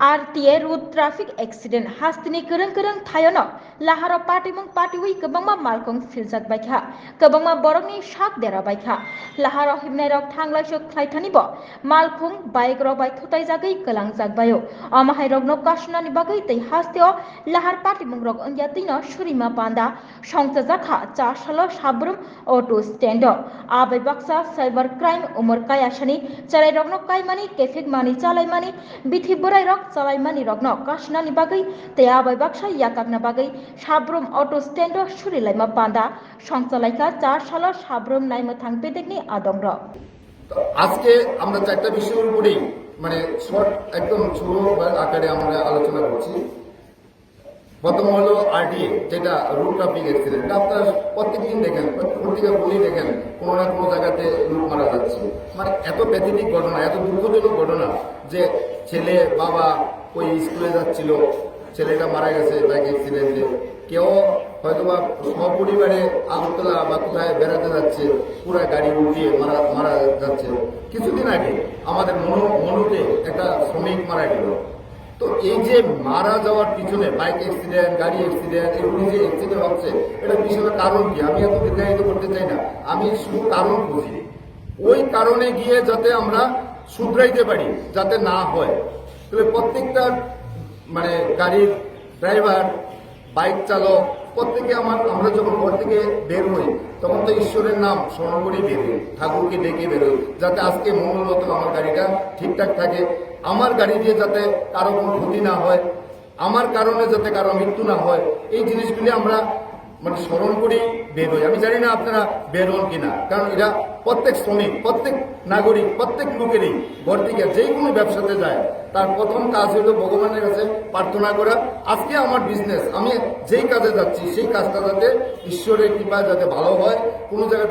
RTA road traffic accident hastini kereng kereng thayono laharo party mung party wi kebangma malkong siljak baikha kebangma borokni shak dera baikha laharo himnai rok thanglai sok khlaithani bo malkong bike rok bai thutai jagai kelang jak bayo amahai rok no kasnani bagai tei hasteo lahar party mung rok ongya tino surima panda songcha jakha cha salo sabrum auto stand abai baksa cyber crime umur kayasani চালাই রগ্ন কাইমানি কেফিক মানি চালাইমানি Bithi borai rok chalaimani rokno kasnani bagai tei abai baksa yakakna bagai sabrum auto stand o surilaima panda songchalaika চার সালো Sabroom নাইমো থাংপেদেকনি আদং rock তো আজকে আমরা চারটা বিষয়ের উপরেই মানে শর্ট একদম ছোট আকারে আমরা আলোচনা করছি প্রথম হলো আরডিএ যেটা রুট ট্রাফিক অ্যাক্সিডেন্ট আপনারা প্রত্যেকদিন দেখেন পত্রিকা বলি দেখেন, কোনো না কোনো জায়গাতে লোক মারা যাচ্ছে। মানে এত প্যাথেটিক ঘটনা, এত দুঃখজনক ঘটনা যে ছেলে, বাবা ওই স্কুলে যাচ্ছিল, ছেলেটা মারা গেছে বাইক অ্যাক্সিডেন্টে কেউ হয়তোবা সপরিবারে আগরতলা বা কোথায় বেড়াতে যাচ্ছে, পুরা গাড়ি উঠিয়ে মারা মারা যাচ্ছে। কিছুদিন আগে আমাদের মনো, মনুতে একটা শ্রমিক মারা গেল। তো এই যে মারা যাওয়ার পিছনে বাইক অ্যাক্সিডেন্ট গাড়ি অ্যাক্সিডেন্ট এগুলি যে অ্যাক্সিডেন্ট হচ্ছে, এটা পিছনে কারণ কি? আমি এত দীর্ঘায়িত করতে চাই না। আমি শুধু কারণ বুঝি। ওই কারণে গিয়ে যাতে আমরা শুধরাইতে পারি, যাতে না হয়। তবে প্রত্যেকটা মানে গাড়ির ড্রাইভার, বাইক চালক, প্রত্যেকে আমার, আমরা যখন ঘর থেকে বের হই, তখন তো ঈশ্বরের নাম স্মরণ করেই বের হই, ঠাকুরকে ডেকে বের হই, যাতে আজকে মঙ্গল মতো আমার গাড়িটা ঠিকঠাক থাকে। আমার গাড়ি দিয়ে যাতে কারও কোনো ক্ষতি না হয়, আমার কারণে যাতে কারও মৃত্যু না হয়, এই জিনিসগুলি আমরা মানে স্মরণ করি, বের হই। আমি জানি না আপনারা বের হন কিনা, কারণ এরা প্রত্যেক শ্রমিক, প্রত্যেক নাগরিক, প্রত্যেক লোকেরই ঘর থেকে যেই কোনো ব্যবসাতে যায়। তার প্রথম কাজ হলো ভগবানের কাছে প্রার্থনা করা, আজকে আমার বিজনেস আমি যেই কাজে যাচ্ছি, সেই কাজটা যাতে ঈশ্বরের কৃপা যাতে ভালো হয়, কোনো জায়গাতে